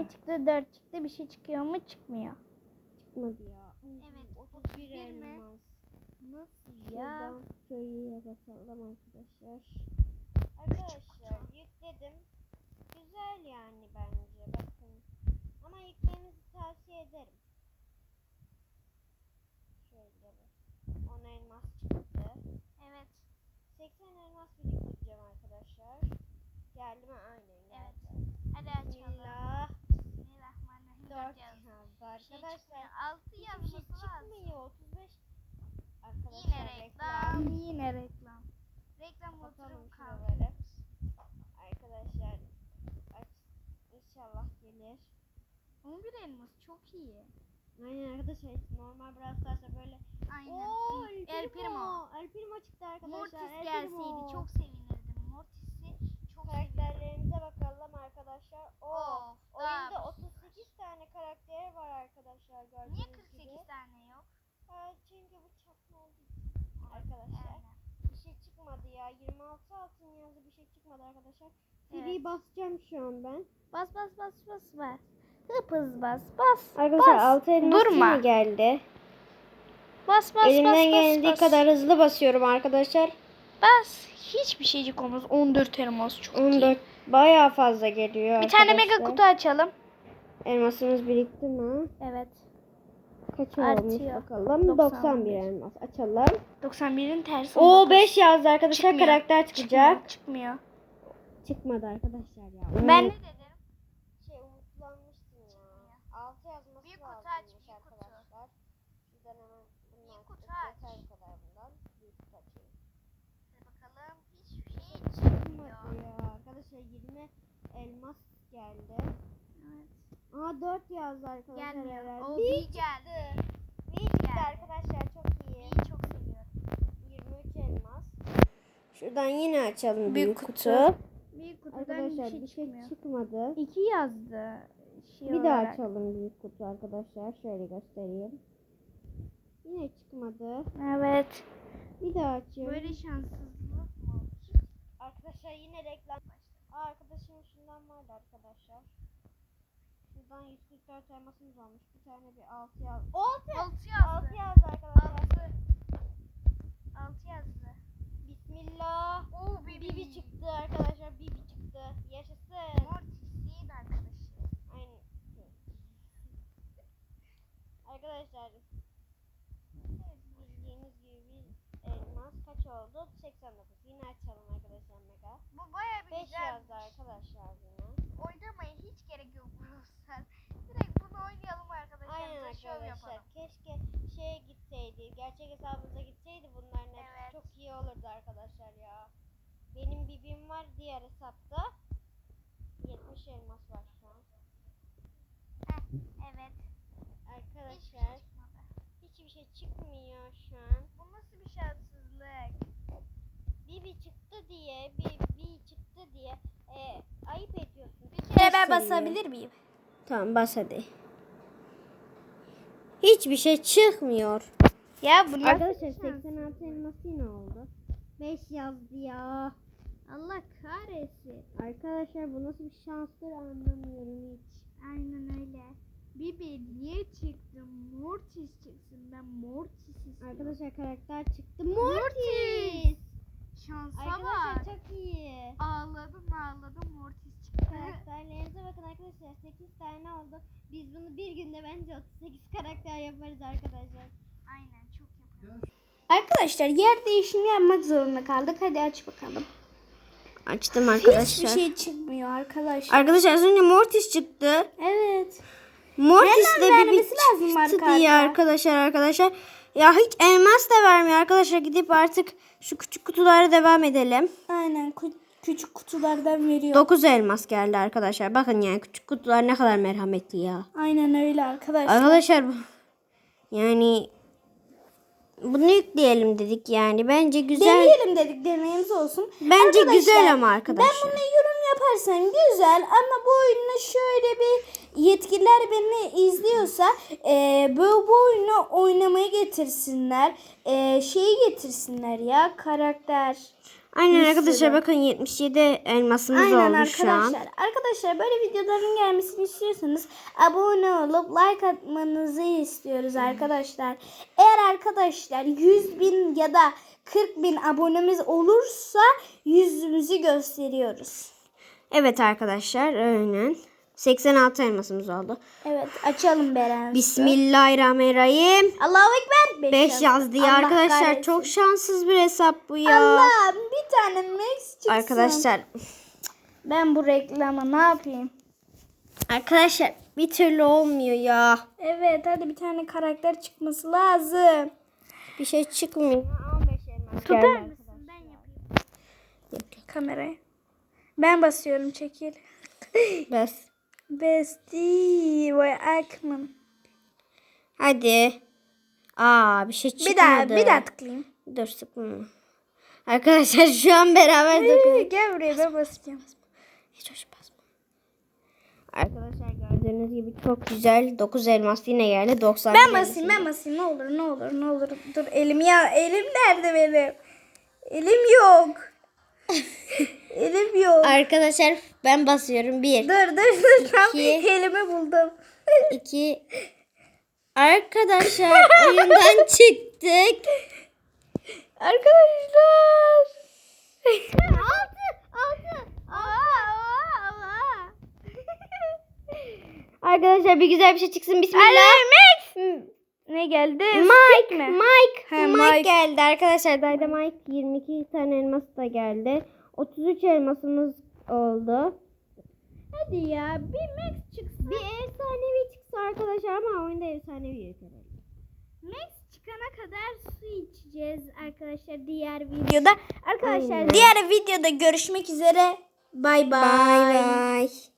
Ne çıktı? 4 çıktı. Bir şey çıkıyor mu? Çıkmıyor. Çıkmadı ya. Evet. 31 31 mi? elmas. Nasıl ya? Şuradan şöyle bakalım arkadaşlar. Arkadaşlar yükledim. Güzel yani bence bakın. Ama yüklemenizi tavsiye ederim. Şöyle bak. 10 elmas çıktı. Evet. 80 elmas biriktireceğim arkadaşlar. Geldi mi? Aynen geldi. Hadi açalım. Bismillah. 34 şey arkadaşlar. Şey 6 yazması şey çıkmıyor. 35 arkadaşlar yine reklam. reklam. Yine reklam. Reklam oturum kaldı. Arkadaşlar aç, inşallah gelir. 11 elmas çok iyi. Aynen arkadaşlar normal Brawl böyle Aynen. Oo, El, El Primo. El Primo çıktı arkadaşlar. Mortis El gelseydi Primo. çok sevinirdim. Mortis'i çok Karakterlerimize sevinirdim. bakalım arkadaşlar. Oo, oh, oyunda 30 arkadaşlar gördüğünüz Niye gibi. 48 tane yok? Ha, çünkü bu çakma için. Arkadaşlar Aynen. bir şey çıkmadı ya. 26 altın yazdı bir şey çıkmadı arkadaşlar. Evet. Basacağım şu an ben. Bas bas bas bas bas. Hıp hız bas bas. Arkadaşlar bas. 6 elmas Durma. yine geldi. Bas bas Elimden bas bas. geldiği bas. kadar hızlı basıyorum arkadaşlar. Bas. Hiçbir şeycik olmaz. 14 elmas çok iyi. 14 bayağı fazla geliyor Bir tane mega arkadaşlar. kutu açalım. Elmasımız birikti mi? Evet. Kaç Artıyor. olmuş bakalım. 91. 91 elmas. Açalım. 91'in tersi. O 19. 5 yazdı arkadaşlar. Çıkmıyor. Karakter çıkacak. Çıkmıyor. Çıkmıyor. Çıkmadı arkadaşlar ya. Ben ne dedim? Şey umutlanmıştım ya. 6 yazması Büyük kutu aç, arkadaşlar. Şuradan hemen bundan kutu yeter aç. bu kadar bundan. Büyük kutu açayım. Hadi bakalım. Hiçbir şey çıkmıyor. Çıkmadı ya. Arkadaşlar 20 elmas geldi. Aa 4 yazdı arkadaşlar. Gelmiyor. herhalde. O Bir bir geldi. Bir geldi. arkadaşlar çok iyi. İyi çok seviyorum. 23 elmas. Şuradan yine açalım büyük, Büyük kutu. kutu. Büyük kutudan Arkadaşlar bir şey çıkmıyor. çıkmadı. 2 yazdı. Şey Bir daha olarak. açalım büyük kutu arkadaşlar. Şöyle göstereyim. Yine çıkmadı. Evet. Bir daha açıyorum. Böyle şanssızlık mı? Arkadaşlar yine reklam. Aa, arkadaşım şundan vardı arkadaşlar. Şuradan 144 elmasımız olmuş. Bir tane bir 6 yaz. 6 Altı 6 yazdı. yazdı arkadaşlar. Altı. Altı yazdı. Bismillah. Oo Bibi çıktı arkadaşlar. Bibi çıktı. Yaşasın. Mortis'in arkadaşı. Aynen. Arkadaşlar bildiğiniz gibi bir elmas kaç oldu? 89. Yine açalım arkadaşlar mega. Bu bayağı bir 5 güzel. yazdı arkadaşlar yine. Oynamaya hiç gerek yok Brawl Direkt bunu oynayalım arkadaşlar. Aynen Bize şov arkadaşlar. yapalım. Keşke şeye gitseydi. Gerçek hesabımıza gitseydi bunların hepsi Evet. çok iyi olurdu arkadaşlar ya. Benim bibim var diğer hesapta. 70 elmas var şu an. Heh, evet. Hiçbir şey Arkadaşlar hiçbir şey çıkmıyor şu an. Bu nasıl bir şanssızlık? Bibi çıktı diye, Bibi çıktı diye e, ayıp ediyorsun. Bir kere ben basabilir miyim? Tamam bas hadi. Hiçbir şey çıkmıyor. Ya bunlar Arkadaşlar 86 elması yine oldu. 5 yazdı ya. Allah kahretsin. Arkadaşlar bu nasıl bir şanstır anlamıyorum hiç. Aynen öyle. Bibi niye çıktı? Mortis çıksın. Ben Mortis istiyorum. Arkadaşlar karakter çıktı. Mortis. Şansa Arkadaşlar bak. çok iyi. Ağladım ağladım Mortis çıktı. Karakterlerinize bakın arkadaşlar 8 tane oldu. Biz bunu bir günde bence 38 karakter yaparız arkadaşlar. Aynen çok yapıyorum. Arkadaşlar yer değişimi yapmak zorunda kaldık. Hadi aç bakalım. Açtım arkadaşlar. Hiçbir şey çıkmıyor arkadaşlar. Arkadaşlar az önce Mortis çıktı. Evet. Mortis de bir lazım çıktı diye arka. arkadaşlar arkadaşlar. Ya hiç elmas da vermiyor arkadaşlar. Gidip artık şu küçük kutulara devam edelim. Aynen küçük kutulardan veriyor. 9 elmas geldi arkadaşlar. Bakın yani küçük kutular ne kadar merhametli ya. Aynen öyle arkadaşlar. Arkadaşlar bu- yani bunu yükleyelim dedik yani. Bence güzel. Deneyelim dedik deneyimiz olsun. Bence Arkadaşlar, güzel ama arkadaşlar. Ben buna yaparsam güzel ama bu oyunu şöyle bir yetkililer beni izliyorsa e, bu, bu oyunu oynamaya getirsinler. E, şeyi getirsinler ya karakter. Aynen arkadaşlar bakın 77 elmasımız Aynen olmuş şu an. arkadaşlar. Arkadaşlar böyle videoların gelmesini istiyorsanız abone olup like atmanızı istiyoruz arkadaşlar. Eğer arkadaşlar 100 bin ya da 40 bin abonemiz olursa yüzümüzü gösteriyoruz. Evet arkadaşlar aynen. 86 elmasımız oldu. Evet açalım beraber. Bismillahirrahmanirrahim. Allahu Ekber. 5 yazdı ya Allah arkadaşlar. kahretsin. Çok şanssız bir hesap bu ya. Allah bir tane max çıksın. Arkadaşlar Ben bu reklama ne yapayım? arkadaşlar bir türlü olmuyor ya. Evet hadi bir tane karakter çıkması lazım. Bir şey çıkmıyor. 15 elmas Tutar mısın? Ben yapayım. Kameraya. Ben basıyorum çekil. Bas. Bestie vay Akman. Hadi. Aa bir şey çıkmadı. Bir daha bir daha tıklayayım. Dur sıkma. Arkadaşlar şu an beraber dokunuyoruz. Gel buraya ben basacağım. Hiç hoş basma. Arkadaşlar gördüğünüz gibi çok güzel 9 elmas yine geldi. 90 Ben basayım ben basayım ne olur ne olur ne olur. Dur elim ya elim nerede benim? Elim yok. Elim yok. Arkadaşlar ben basıyorum. 1, Dur dur dur tam İki. elimi buldum. 2 Arkadaşlar oyundan çıktık. Arkadaşlar. Altı. Altı. Allah. Allah. Arkadaşlar bir güzel bir şey çıksın. Bismillah. Max. Ne geldi? Mike, mi? Mike, Ha, Mike, Mike. geldi arkadaşlar. Dynamite 22 tane elmas da geldi. 33 elmasımız oldu. Hadi ya bir max çıksın. Bir efsanevi çıksa arkadaşlar ama oyunda efsanevi yok. Max çıkana kadar su içeceğiz arkadaşlar diğer videoda. Arkadaşlar Aynen. diğer videoda görüşmek üzere. Bay bay. Bye bye.